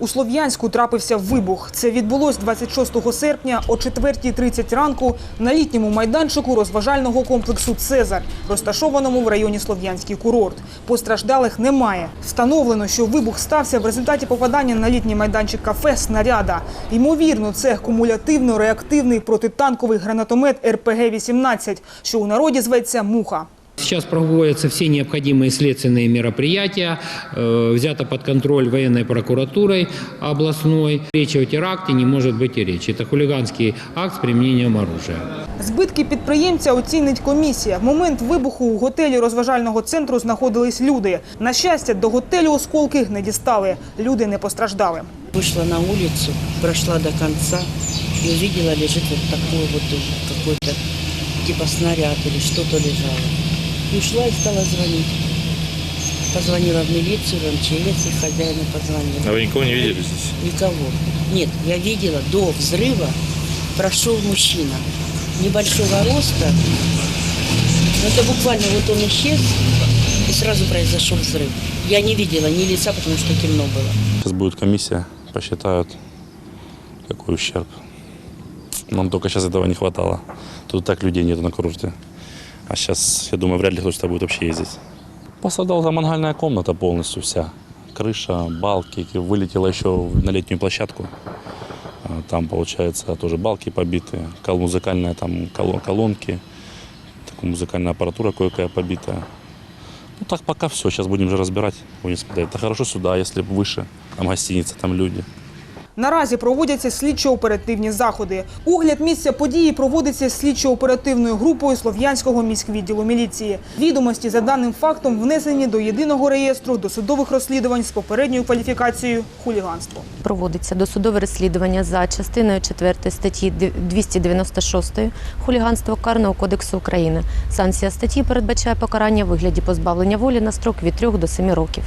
У Слов'янську трапився вибух. Це відбулось 26 серпня о 4.30 ранку на літньому майданчику розважального комплексу «Цезар», розташованому в районі Слов'янський курорт. Постраждалих немає. Встановлено, що вибух стався в результаті попадання на літній майданчик кафе снаряда. Ймовірно, це кумулятивно-реактивний протитанковий гранатомет РПГ-18, що у народі зветься «Муха». Сейчас проводятся все необходимые следственные мероприятия. Э, Взято под контроль военной прокуратурой областной. Речи о теракте не может быть и речи. Это хулиганский акт с применением оружия. Збитки підприємця оцінить комісія. В момент вибуху у готелі розважального центру знаходились люди. На щастя, до готелю осколки не дістали. Люди не постраждали. Вышла на улицу, прошла до конца и увидела, лежит вот такой вот какой-то типа снаряд или что-то лежало. Ушла и стала звонить. Позвонила в милицию, в МЧС и хозяину позвонила. А вы никого не видели здесь? Никого. Нет, я видела, до взрыва прошел мужчина небольшого роста. Но это буквально вот он исчез, и сразу произошел взрыв. Я не видела ни лица, потому что темно было. Сейчас будет комиссия, посчитают, какой ущерб. Нам только сейчас этого не хватало. Тут так людей нету на курорте. А сейчас, я думаю, вряд ли кто-то будет вообще ездить. Пострадала там мангальная комната полностью вся. Крыша, балки, вылетела еще на летнюю площадку. А, Там, получается, тоже балки побиты, кол- музыкальная там коло- колонки, такая музыкальная аппаратура кое-какая побитая. Ну так пока все, сейчас будем же разбирать, будем смотреть. Это хорошо сюда, если выше, там гостиница, там люди. Наразі проводяться слідчо-оперативні заходи. Огляд місця події проводиться слідчо-оперативною групою Слов'янського міськвідділу міліції. Відомості за даним фактом внесені до єдиного реєстру досудових розслідувань з попередньою кваліфікацією хуліганство. Проводиться досудове розслідування за частиною 4 статті 296 хуліганство Карного кодексу України. Санкція статті передбачає покарання вигляді позбавлення волі на строк від 3 до 7 років.